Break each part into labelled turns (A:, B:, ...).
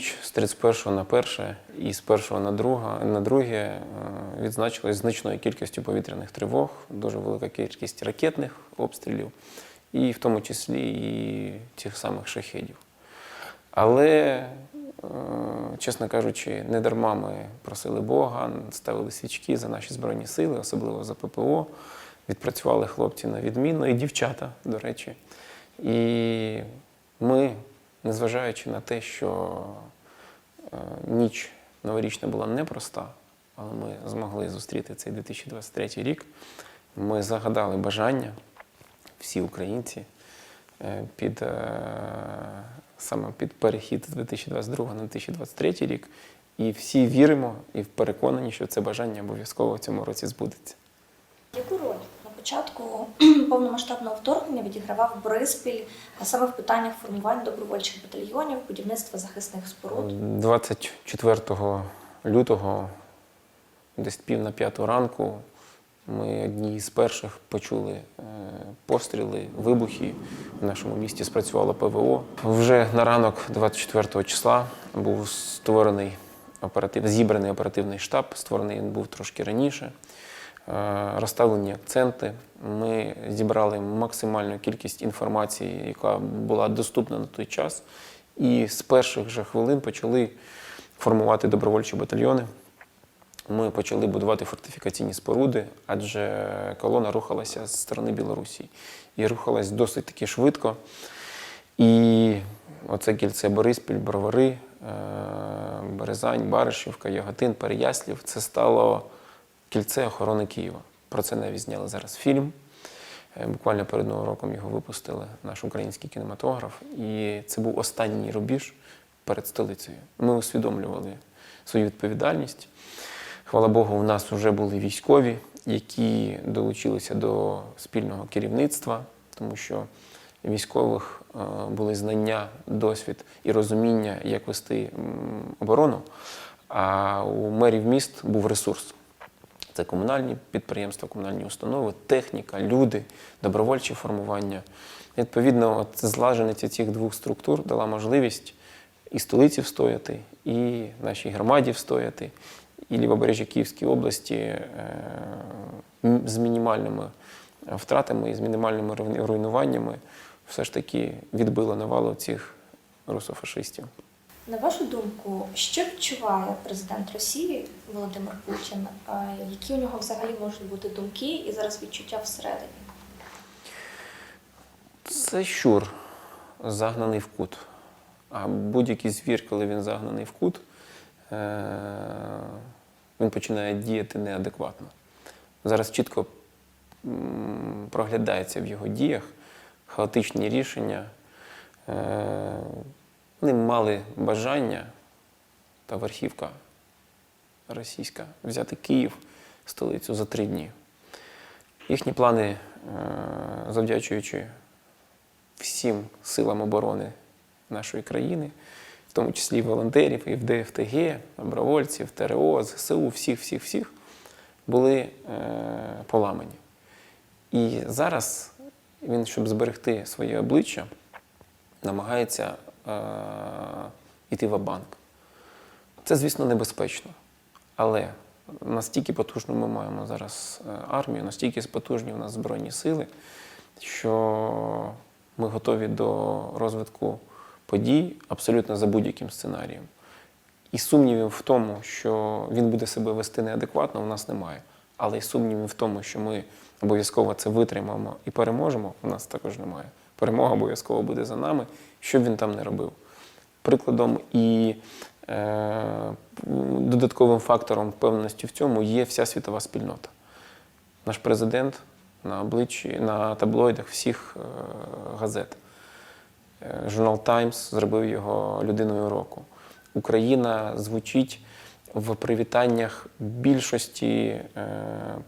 A: ніч з 31 на 1 і з 1 на 2, на 2 е, відзначилась значною кількістю повітряних тривог, дуже велика кількість ракетних обстрілів, і в тому числі і тих самих шахедів. Але, е, чесно кажучи, не дарма ми просили Бога, ставили свічки за наші збройні сили, особливо за ППО. Відпрацювали хлопці на відмінно, і дівчата, до речі. І ми, незважаючи на те, що е, ніч новорічна була непроста, але ми змогли зустріти цей 2023 рік. Ми загадали бажання, всі українці, е, під, е, саме під перехід з 2022 на 2023 рік. І всі віримо і переконані, що це бажання обов'язково в цьому році збудеться.
B: Яку роль початку повномасштабного вторгнення відігравав Бориспіль саме в питаннях формування добровольчих батальйонів, будівництва захисних споруд?
A: 24 лютого, десь пів на п'яту ранку, ми одні з перших почули е, постріли, вибухи. В нашому місті спрацювало ПВО. Вже на ранок 24 числа був створений оператив, зібраний оперативний штаб. Створений він був трошки раніше. Е, Розставлені акценти. Ми зібрали максимальну кількість інформації, яка була доступна на той час. І з перших же хвилин почали формувати добровольчі батальйони. Ми почали будувати фортифікаційні споруди, адже колона рухалася з сторони Білорусі. І рухалась досить таки швидко. І оце кільце Бориспіль, Бровари, е, Березань, Баришівка, Яготин, Переяслів це стало кільце охорони Києва. Про це навіть зняли зараз фільм. Е, Буквально перед Новим роком його випустили наш український кінематограф. І це був останній рубіж перед столицею. Ми усвідомлювали свою відповідальність. Хвала Богу, у нас вже були військові, які долучилися до спільного керівництва, тому що військових е, були знання, досвід і розуміння, як вести оборону. А у мерів міст був ресурс. Це комунальні підприємства, комунальні установи, техніка, люди, добровольчі формування. Відповідно, от злаженість цих двох структур дала можливість і столиці встояти, і нашій громаді встояти, і лівобережжя Київської області е, з мінімальними втратами і з мінімальними руйнуваннями все ж таки відбило навалу цих русофашистів.
B: На вашу думку, що відчуває президент Росії Володимир Путін? Які у нього взагалі можуть бути думки і зараз відчуття всередині?
A: Це щур, загнаний в кут. А будь-який звір, коли він загнаний в кут, е, він починає діяти неадекватно. Зараз чітко проглядається в його діях хаотичні рішення. Вони мали бажання та верхівка російська взяти Київ, столицю за три дні. Їхні плани, е, завдячуючи всім силам оборони нашої країни, в тому числі волонтерів, і в ДФТГ, добровольців, ТРО, ЗСУ, всіх, всіх, всіх, були е, поламані. І зараз він, щоб зберегти своє обличчя, намагається йти в банк. Це, звісно, небезпечно. Але настільки потужну ми маємо зараз е, армію, настільки потужні у нас збройні сили, що ми готові до розвитку подій абсолютно за будь-яким сценарієм. І сумнівів в тому, що він буде себе вести неадекватно, у нас немає. Але й сумнівів в тому, що ми обов'язково це витримаємо і переможемо, у нас також немає. Перемога обов'язково буде за нами, що б він там не робив. Прикладом і е, додатковим фактором впевненості в цьому є вся світова спільнота. Наш президент на обличчі, на таблоїдах всіх е, газет. Е, Журнал Таймс зробив його людиною року. Україна звучить в привітаннях більшості е,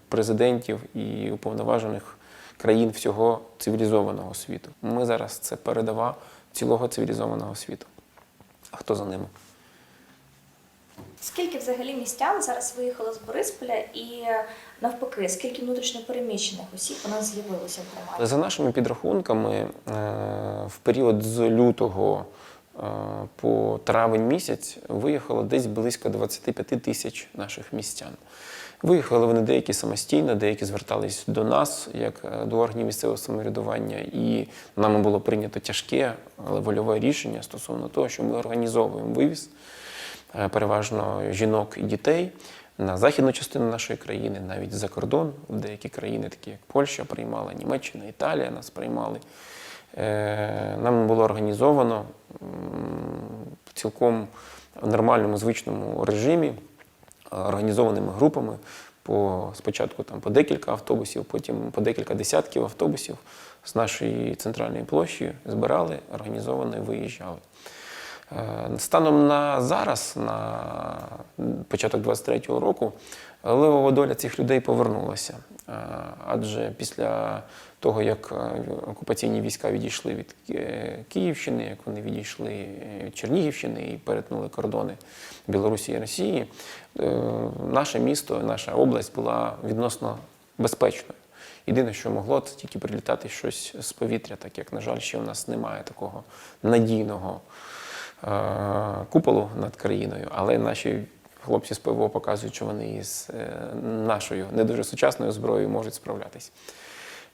A: президентів і уповноважених країн всього цивілізованого світу. Ми зараз це передава цілого цивілізованого світу. А хто за ними?
B: Скільки взагалі містян зараз виїхало з Борисполя і навпаки, скільки внутрішньопереміщених осіб у нас з'явилося в громаді?
A: За нашими підрахунками, е, в період з лютого е, по травень місяць виїхало десь близько 25 тисяч наших містян. Виїхали вони деякі самостійно, деякі звертались до нас, як е, до органів місцевого самоврядування, і нами було прийнято тяжке, але вольове рішення стосовно того, що ми організовуємо вивіз е, переважно жінок і дітей на західну частину нашої країни, навіть за кордон, деякі країни, такі як Польща приймала, Німеччина, Італія нас приймали. Е, Нам було організовано в цілком нормальному звичному режимі, організованими групами. По спочатку там по декілька автобусів, потім по декілька десятків автобусів з нашої центральної площі збирали, організовано і виїжджали. Е, Станом на зараз, на початок 23-го року, левова доля цих людей повернулася. Е, Адже після того, як е, окупаційні війська відійшли від е, Київщини, як вони відійшли від Чернігівщини і перетнули кордони Білорусі і Росії, наше місто, наша область була відносно безпечною. Єдине, що могло, це тільки прилітати щось з повітря, так як, на жаль, ще у нас немає такого надійного куполу над країною, але наші хлопці з ПВО показують, що вони із е, нашою не дуже сучасною зброєю можуть справлятись.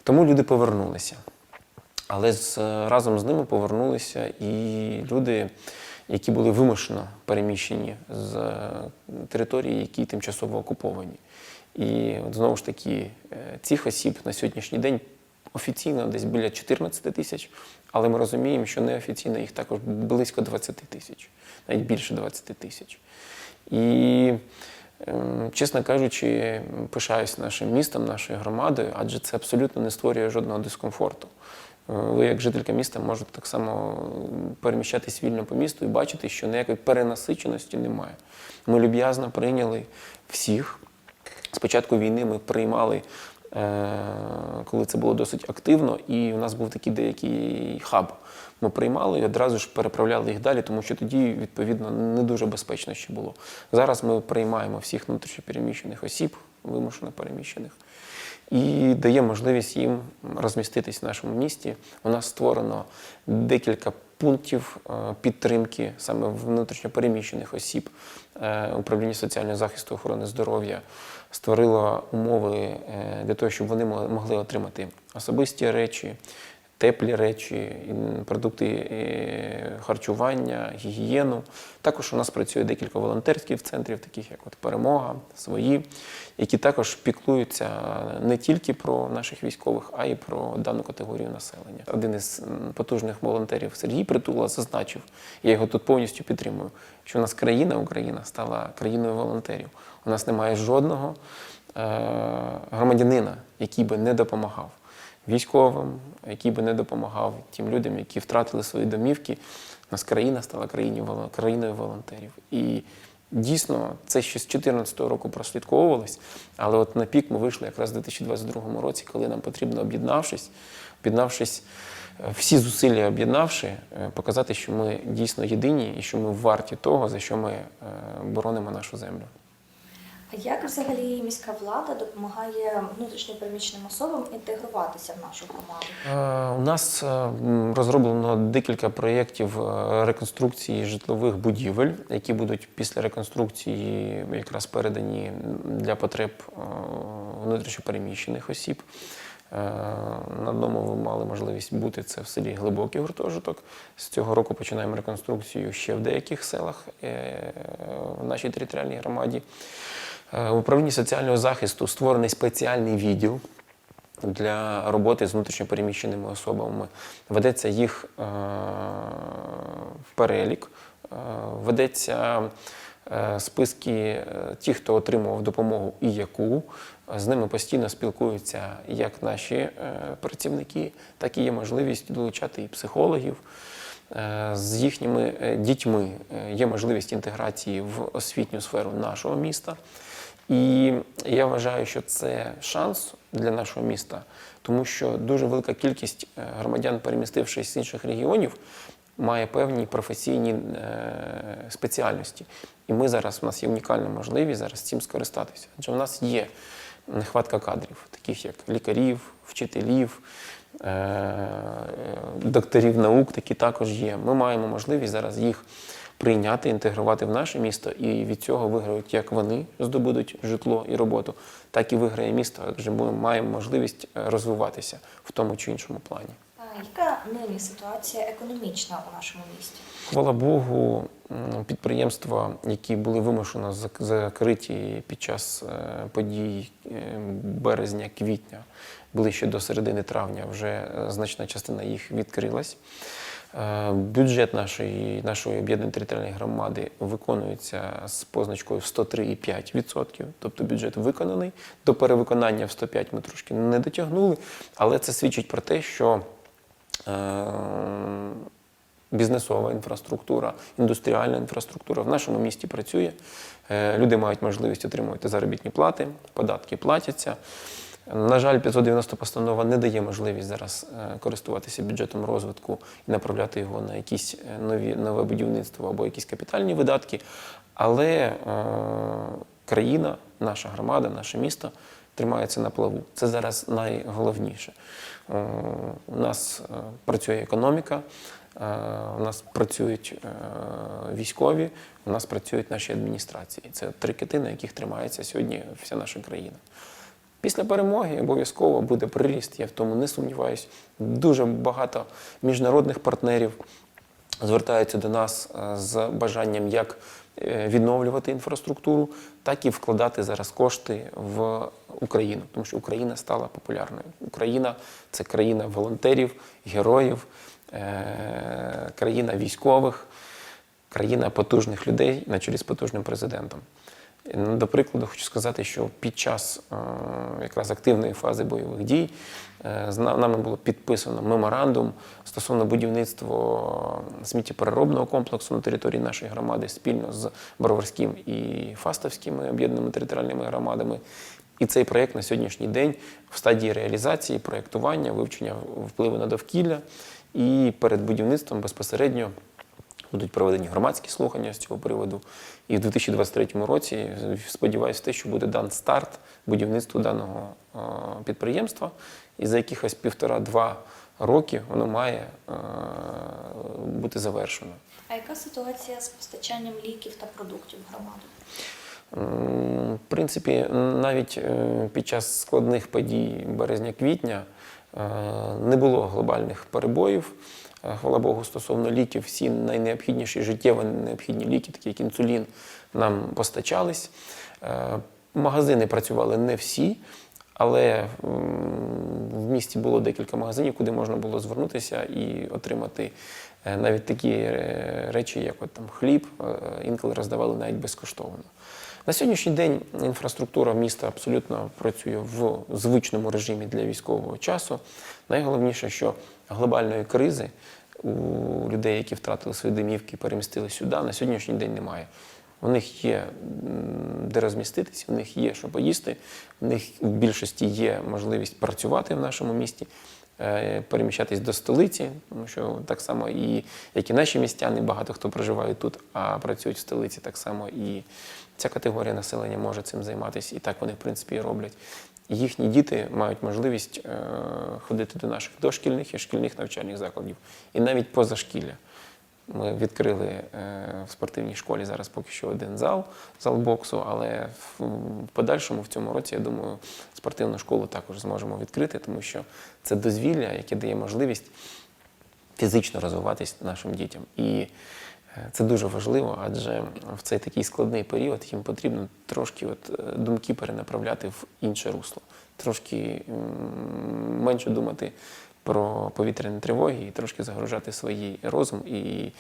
A: Тому люди повернулися. Але з, разом з ними повернулися і люди, які були вимушено переміщені з е, території, які тимчасово окуповані. І от знову ж таки, е, цих осіб на сьогоднішній день офіційно десь біля 14 тисяч, але ми розуміємо, що неофіційно їх також близько 20 тисяч, навіть більше 20 тисяч. І, ем, чесно кажучи, пишаюсь нашим містом, нашою громадою, адже це абсолютно не створює жодного дискомфорту. Е, Ви, як жителька міста, можете так само переміщатись вільно по місту і бачити, що ніякої перенасиченості немає. Ми люб'язно прийняли всіх. З початку війни ми приймали, е, коли це було досить активно, і у нас був такий деякий хаб. Ми приймали і одразу ж переправляли їх далі, тому що тоді, відповідно, не дуже безпечно ще було. Зараз ми приймаємо всіх внутрішньопереміщених осіб, вимушено переміщених, і дає можливість їм розміститись в нашому місті. У нас створено декілька пунктів е, підтримки саме внутрішньопереміщених осіб. Е, Управління соціального захисту охорони здоров'я створило умови е, для того, щоб вони могли отримати особисті речі, теплі речі, продукти харчування, гігієну. Також у нас працює декілька волонтерських центрів, таких як от Перемога, свої, які також піклуються не тільки про наших військових, а й про дану категорію населення. Один із потужних волонтерів Сергій Притула зазначив, я його тут повністю підтримую, що у нас країна Україна стала країною волонтерів. У нас немає жодного е, громадянина, який би не допомагав військовим, який би не допомагав тим людям, які втратили свої домівки. У нас країна стала країною волонтерів. І дійсно це ще з 2014 року прослідковувалось, але от на пік ми вийшли якраз у 2022 році, коли нам потрібно, об'єднавшись, об'єднавшись, е, всі зусилля об'єднавши, е, показати, що ми дійсно єдині і що ми варті того, за що ми е, боронимо нашу землю.
B: А як взагалі міська влада допомагає внутрішньопереміщеним особам інтегруватися в нашу громаду?
A: Е, У нас е, розроблено декілька проєктів е, реконструкції житлових будівель, які будуть після реконструкції якраз передані для потреб внутрішньопереміщених осіб. На одному ви мали можливість бути це в селі Глибокий гуртожиток. З цього року починаємо реконструкцію ще в деяких селах в нашій територіальній громаді. Е, В управлінні соціального захисту створений спеціальний відділ для роботи з внутрішньопереміщеними особами. Ведеться їх е, перелік, е, ведеться списки тих, хто отримував допомогу і яку. З ними постійно спілкуються як наші працівники, так і є можливість долучати і психологів. З їхніми дітьми є можливість інтеграції в освітню сферу нашого міста. І я вважаю, що це шанс для нашого міста, тому що дуже велика кількість е, громадян, перемістившись з інших регіонів, має певні професійні е, спеціальності. І ми зараз у нас є унікальна можливість зараз цим скористатися. Адже у нас є нехватка кадрів, таких як лікарів, вчителів, е, докторів наук, такі також є. Ми маємо можливість зараз їх прийняти, інтегрувати в наше місто, і від цього виграють як вони здобудуть житло і роботу, так і виграє місто, адже ми маємо можливість е, розвиватися в тому чи іншому плані.
B: Яка нині ситуація економічна у нашому місті?
A: Хвала Богу, підприємства, які були вимушено закриті під час е, подій е, березня-квітня, ближче до середини травня, вже значна частина їх відкрилась. Е, Бюджет нашої, нашої об'єднаної територіальної громади виконується з позначкою в 103,5%, тобто бюджет виконаний. До перевиконання в 105 ми трошки не дотягнули, але це свідчить про те, що е, бізнесова інфраструктура, індустріальна інфраструктура в нашому місті працює. Е, Люди мають можливість отримувати заробітні плати, податки платяться. На жаль, 590 постанова не дає можливість зараз е, користуватися бюджетом розвитку і направляти його на якісь е, нові нове будівництво або якісь капітальні видатки. Але е, країна, наша громада, наше місто тримається на плаву. Це зараз найголовніше. Е, У нас е, працює економіка, у нас працюють військові, у нас працюють наші адміністрації. Це три кити, на яких тримається сьогодні вся наша країна. Після перемоги обов'язково буде приріст, я в тому не сумніваюся. Дуже багато міжнародних партнерів звертаються до нас е, з бажанням як е, відновлювати інфраструктуру, так і вкладати зараз кошти в Україну, тому що Україна стала популярною. Україна це країна волонтерів, героїв, е, країна військових, країна потужних людей на чолі з потужним президентом. Ну, До прикладу, хочу сказати, що під час е, якраз активної фази бойових дій е, з нами було підписано меморандум стосовно будівництва сміттєпереробного комплексу на території нашої громади спільно з Броварським і Фастовськими об'єднаними територіальними громадами. І цей проєкт на сьогоднішній день в стадії реалізації, проєктування, вивчення впливу на довкілля. І перед будівництвом безпосередньо будуть проведені громадські слухання з цього приводу. І в 2023 році сподіваюся, те, що буде дан старт будівництву даного е, підприємства, і за якихось півтора-два роки воно має е, бути завершено.
B: А яка ситуація з постачанням ліків та продуктів в громаду?
A: В принципі, навіть е, під час складних подій березня-квітня не було глобальних перебоїв. Е, Хвала Богу, стосовно ліків, всі найнеобхідніші життєво необхідні ліки, такі як інсулін, нам постачались. Е, Магазини працювали не всі, але в місті було декілька магазинів, куди можна було звернутися і отримати е, навіть такі речі, як от там хліб, інколи роздавали навіть безкоштовно. На сьогоднішній день інфраструктура міста абсолютно працює в звичному режимі для військового часу. Найголовніше, що глобальної кризи у людей, які втратили свої домівки, перемістили сюди, на сьогоднішній день немає. У них є де розміститися, у них є що поїсти, у них в більшості є можливість працювати в нашому місті, переміщатись до столиці, тому що так само і як і наші містяни, багато хто проживає тут, а працюють в столиці, так само і ця категорія населення може цим займатися, і так вони, в принципі, і роблять. Їхні діти мають можливість е, ходити до наших дошкільних і шкільних навчальних закладів, і навіть позашкілля. Ми відкрили е, в спортивній школі зараз поки що один зал, зал боксу, але в подальшому в цьому році, я думаю, спортивну школу також зможемо відкрити, тому що це дозвілля, яке дає можливість фізично розвиватись нашим дітям. І е, це дуже важливо, адже в цей такий складний період їм потрібно трошки от, е, думки перенаправляти в інше русло, трошки менше думати про повітряні тривоги і трошки загружати свій розум і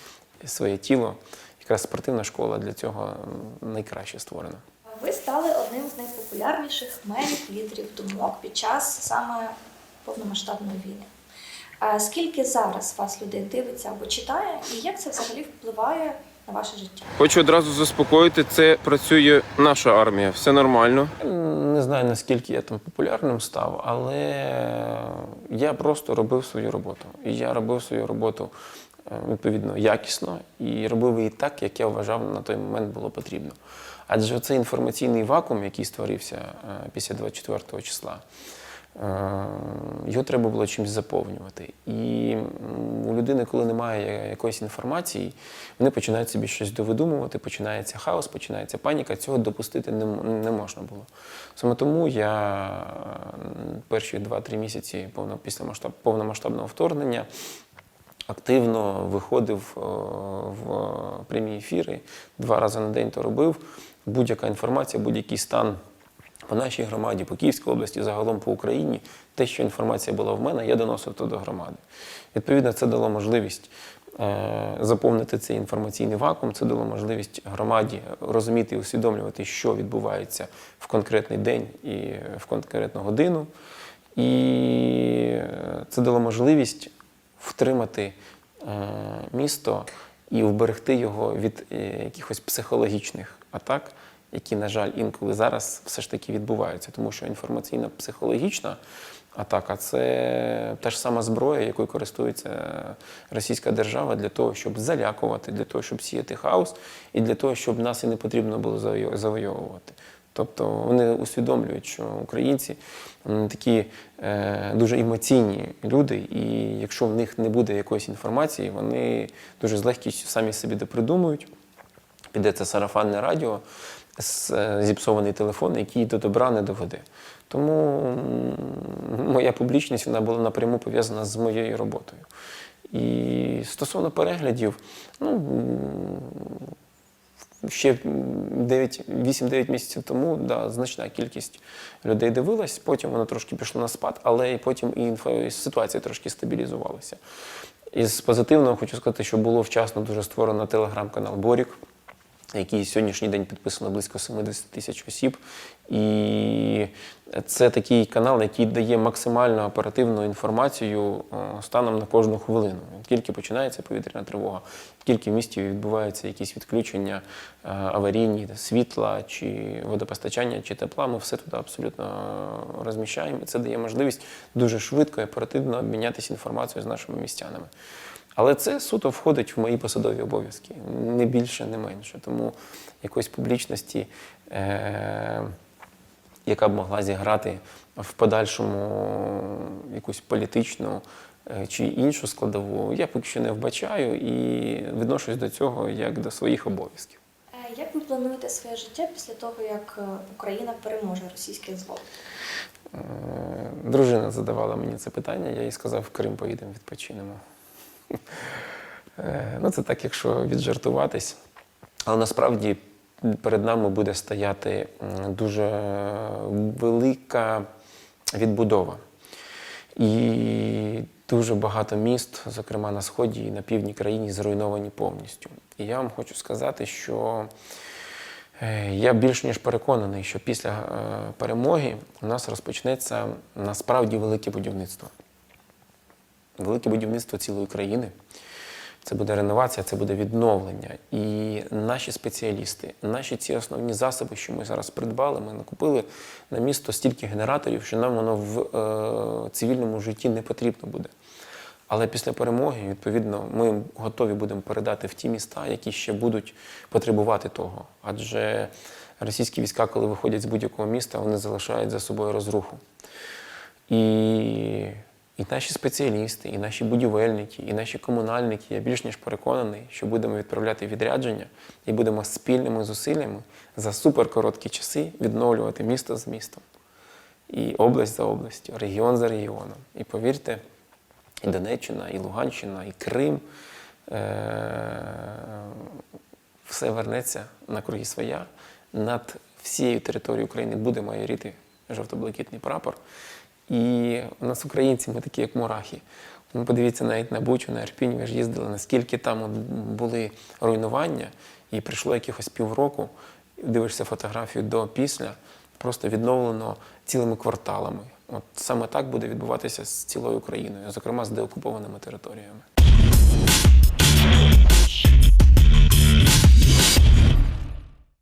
A: своє тіло. Якраз спортивна школа для цього найкраще створена.
B: Ви стали одним з найпопулярніших медіа лідерів думок під час саме повномасштабної війни. А скільки зараз вас людей дивиться або читає, і як це взагалі впливає на ваше життя?
C: Хочу одразу заспокоїти, це працює наша армія, все нормально.
A: Не знаю, наскільки я там популярним став, але я просто робив свою роботу. І я робив свою роботу е, відповідно якісно і робив її так, як я вважав на той момент було потрібно. Адже цей інформаційний вакуум, який створився е, після 24 числа, Його треба було чимось заповнювати. І у людини, коли немає якоїсь інформації, вони починають собі щось довидумувати, починається хаос, починається паніка. Цього допустити не, можна було. Саме тому я перші 2-3 місяці після масштаб, повномасштабного вторгнення активно виходив е, в прямі ефіри, два рази на день то робив. Будь-яка інформація, будь-який стан по нашій громаді, по Київській області, загалом по Україні, те, що інформація була в мене, я доносив то до громади. Відповідно, це дало можливість е, заповнити цей інформаційний вакуум, це дало можливість громаді розуміти і усвідомлювати, що відбувається в конкретний день і в конкретну годину. І е, це дало можливість втримати е, місто і вберегти його від якихось психологічних атак, які, на жаль, інколи зараз все ж таки відбуваються. Тому що інформаційна психологічна атака це та ж сама зброя, якою користується російська держава для того, щоб залякувати, для того, щоб сіяти хаос, і для того, щоб нас і не потрібно було завойо- завойовувати. Тобто вони усвідомлюють, що українці такі е, дуже емоційні люди, і якщо в них не буде якоїсь інформації, вони дуже з легкістю самі собі допридумують. Піде це сарафанне радіо, зіпсований телефон, який до добра не доведе. Тому моя публічність вона була напряму пов'язана з моєю роботою. І стосовно переглядів, ну ще 8-9 місяців тому да, значна кількість людей дивилась, потім воно трошки пішло на спад, але і потім і інфо- і ситуація трошки стабілізувалася. Із позитивного хочу сказати, що було вчасно дуже створено телеграм-канал Борік, який сьогоднішній день підписано близько 70 тисяч осіб. І це такий канал, який дає максимально оперативну інформацію е, станом на кожну хвилину. Тільки починається повітряна тривога, тільки в місті відбуваються якісь відключення е, аварійні світла чи водопостачання, чи тепла, ми все туди абсолютно е, розміщаємо. І це дає можливість дуже швидко і оперативно обмінятися інформацією з нашими містянами. Але це суто входить в мої посадові обов'язки, не більше, не менше. Тому якоїсь публічності, е- яка б могла зіграти в подальшому якусь політичну е, чи іншу складову, я поки що не вбачаю і відношусь до цього як до своїх обов'язків.
B: Е, Як ви плануєте своє життя після того, як е, Україна переможе російський зло?
A: Дружина задавала мені це питання, я їй сказав, в Крим поїдемо відпочинемо. Е, Ну, це так, якщо віджартуватись. Але насправді перед нами буде стояти дуже велика відбудова. І дуже багато міст, зокрема на сході і на півдні країни, зруйновані повністю. І я вам хочу сказати, що Е, Я більш ніж переконаний, що після е, перемоги у нас розпочнеться насправді велике будівництво. Велике будівництво цілої країни. Це буде реновація, це буде відновлення. І наші спеціалісти, наші ці основні засоби, що ми зараз придбали, ми накупили на місто стільки генераторів, що нам воно в е, цивільному житті не потрібно буде. Але після перемоги, відповідно, ми готові будемо передати в ті міста, які ще будуть потребувати того. Адже російські війська, коли виходять з будь-якого міста, вони залишають за собою розруху. І, і наші спеціалісти, і наші будівельники, і наші комунальники, я більш ніж переконаний, що будемо відправляти відрядження і будемо спільними зусиллями за суперкороткі часи відновлювати місто з містом. І область за областю, регіон за регіоном. І повірте, і Донеччина, і Луганщина, і Крим. Е- все вернеться на круги своя. Над всією територією України буде майоріти жовто-блакитний прапор. І у нас українці, ми такі, як мурахи. Ну, подивіться навіть на Бучу, на Ірпінь, ви ж їздили, наскільки там були руйнування, і прийшло якихось півроку, дивишся фотографію до після, просто відновлено цілими кварталами. От саме так буде відбуватися з цілою Україною, зокрема з деокупованими територіями.